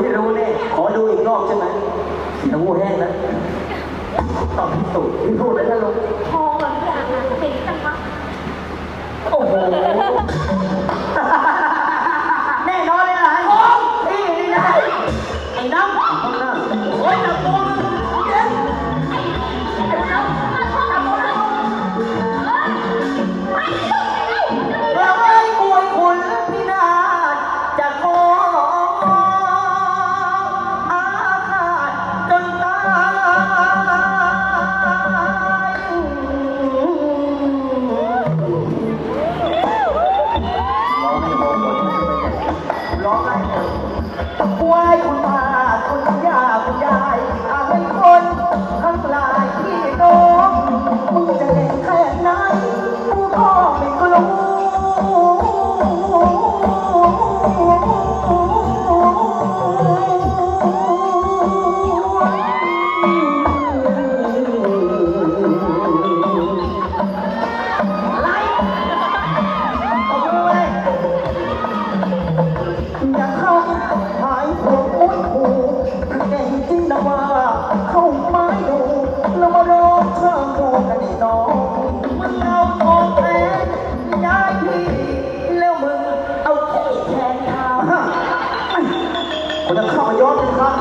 ให้รู้แน่ ขอดูอีกรอบใช่ไหมเสียงูแห้งนะตอบพิสูจน์พิสูจน์ไล้แล้วลูกพอเหมือนอย่างนั้นเป็นจังวะโอ้โห อย่าเข้าหายหัวอุ้ยหูเก่งจริงนะว่า เข้าไม้ดูแล้วมาร้องข้างดูกันนี่น้องมันเอาทองแทนยายพี่ แล้วมึงเอาที่แทนเขาคุณจะเข้ามาย้อนเป็นครั้ง